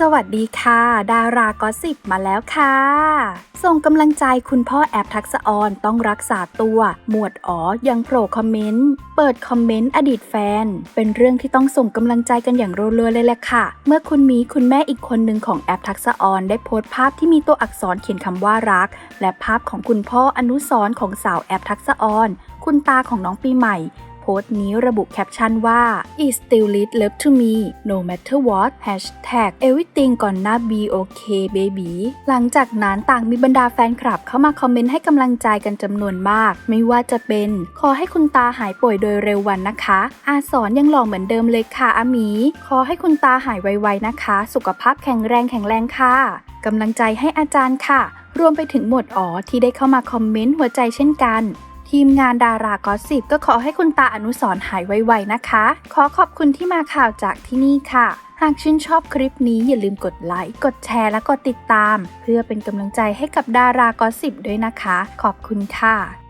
สวัสดีค่ะ ดารากอสิบมาแล้วค่ะ ส่งกำลังใจคุณพ่อแอบทักษะออนต้องรักษาตัว หมวดอ๋อยังโผล่คอมเมนต์ เปิดคอมเมนต์อดีตแฟน เป็นเรื่องที่ต้องส่งกำลังใจกันอย่างรัวๆเลยแหละค่ะ เมื่อคุณมีคุณแม่อีกคนหนึ่งของแอปทักษะออนได้โพสต์ภาพที่มีตัวอักษรเขียนคำว่ารัก และภาพของคุณพ่ออนุสรของสาวแอปทักษะออนคุณตาของน้องปีใหม่ พสต์นี้ระบุแคปชั่นว่า is still lit love to me no matter what hashtag everything gonna be okay baby หลังจากนั้นต่างมีบรรดาแฟนคลับเข้ามาคอมเมนต์ให้กำลังใจกันจำนวนมาก ไม่ว่าจะเป็นขอให้คุณตาหายป่วยโดยเร็ววันนะคะ อาสอนยังหล่อเหมือนเดิมเลยค่ะอามี ขอให้คุณตาหายไวๆนะคะ สุขภาพแข็งแรงแข็งแรงค่ะกำลังใจให้อาจารย์ค่ะ รวมไปถึงหมวดอ๋อที่ได้เข้ามาคอมเมนต์หัวใจเช่นกัน ทีมงานดารากอสิบก็ขอให้คุณตาอนุสรณ์หายไวๆนะคะ ขอขอบคุณที่มาข่าวจากที่นี่ค่ะ หากชื่นชอบคลิปนี้อย่าลืมกดไลค์ กดแชร์และกดติดตาม เพื่อเป็นกำลังใจให้กับดารากอสิบด้วยนะคะ ขอบคุณค่ะ